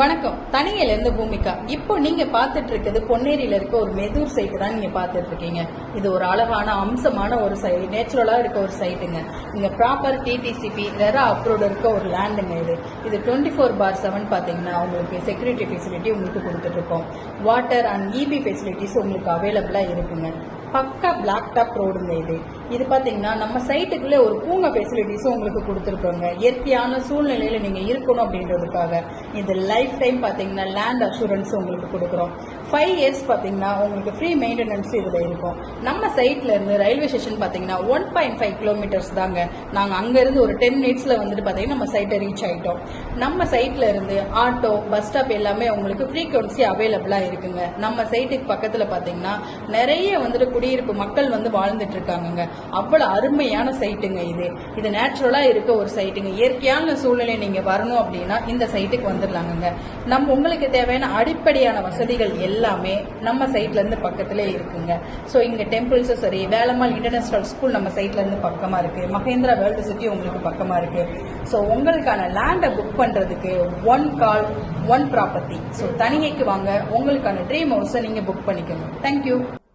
வணக்கம். தனியில இருந்து பூமிகா இப்போ நீங்க பார்த்துட்டு இருக்கிறது பொன்னேரியில இருக்க ஒரு மெதூர் சைட்டு தான் நீங்க பார்த்துட்டு இருக்கீங்க இது ஒரு அழகான அம்சமான ஒரு சைட் நேச்சுரலா இருக்க ஒரு சைட்டுங்க இங்க ப்ராப்பர் டிடிசிபி ரெரா அப்ரூவ்ட் இருக்க ஒரு லேண்டுங்க இது. இது டுவெண்ட்டி ஃபோர் பார் செவன் பாத்தீங்கன்னா உங்களுக்கு செக்யூரிட்டி ஃபெசிலிட்டி உங்களுக்கு கொடுத்துட்டு இருக்கோம் வாட்டர் அண்ட் இபி ஃபெசிலிட்டிஸ் உங்களுக்கு அவைலபிளா இருக்குங்க. பக்கா பிளாக் டாப் ரோடுங்க இது. இது பார்த்தீங்கன்னா நம்ம சைட்டுக்குள்ளே ஒரு பூங்கா ஃபெசிலிட்டிஸும் உங்களுக்கு கொடுத்துருக்கோங்க. இயற்கையான சூழ்நிலையில் நீங்கள் இருக்கணும் அப்படின்றதுக்காக. இது லைஃப் டைம் பார்த்தீங்கன்னா லேண்ட் அஷூரன்ஸ் உங்களுக்கு கொடுக்குறோம். ஃபைவ் இயர்ஸ் பார்த்தீங்கன்னா உங்களுக்கு ஃப்ரீ மெயின்டெனன்ஸ் இதில் இருக்கும். நம்ம சைட்லேருந்து ரயில்வே ஸ்டேஷன் பார்த்தீங்கன்னா ஒன் பாயிண்ட் ஃபைவ் கிலோமீட்டர்ஸ் தாங்க. நாங்கள் அங்கேருந்து ஒரு டென் மினிட்ஸில் வந்துட்டு பார்த்தீங்கன்னா நம்ம சைட்டை ரீச் ஆகிட்டோம் நம்ம சைட்டில் இருந்து ஆட்டோ பஸ் ஸ்டாப் எல்லாமே உங்களுக்கு ஃப்ரீக்வன்சி அவைலபிளாக இருக்குங்க. நம்ம சைட்டுக்கு பக்கத்தில் பார்த்தீங்கன்னா நிறைய வந்துட்டு குடியிருப்பு மக்கள் வந்து வாழ்ந்துட்டு இருக்காங்க அவ்வளவு அருமையான சைட்டுங்க இது. இது நேச்சுரலா இருக்க ஒரு சைட்டுங்க இயற்கையான சூழ்நிலை நீங்க வரணும் அப்படின்னா இந்த சைட்டுக்கு வந்துடலாங்க நம்ம உங்களுக்கு தேவையான அடிப்படையான வசதிகள் எல்லாமே நம்ம சைட்ல இருந்து பக்கத்திலே இருக்குங்க. ஸோ இங்க டெம்பிள்ஸும் சரி வேலம்மாள் இன்டர்நேஷனல் ஸ்கூல் நம்ம சைட்ல இருந்து பக்கமா இருக்கு. மகேந்திரா வேர்ல்டு சிட்டி உங்களுக்கு பக்கமா இருக்கு. ஸோ உங்களுக்கான லேண்டை புக் பண்றதுக்கு one call one property so தனிகைக்கு வாங்க. உங்களுக்கான ட்ரீம் ஹவுஸை நீங்க புக் பண்ணிக்கணும் தேங்க்யூ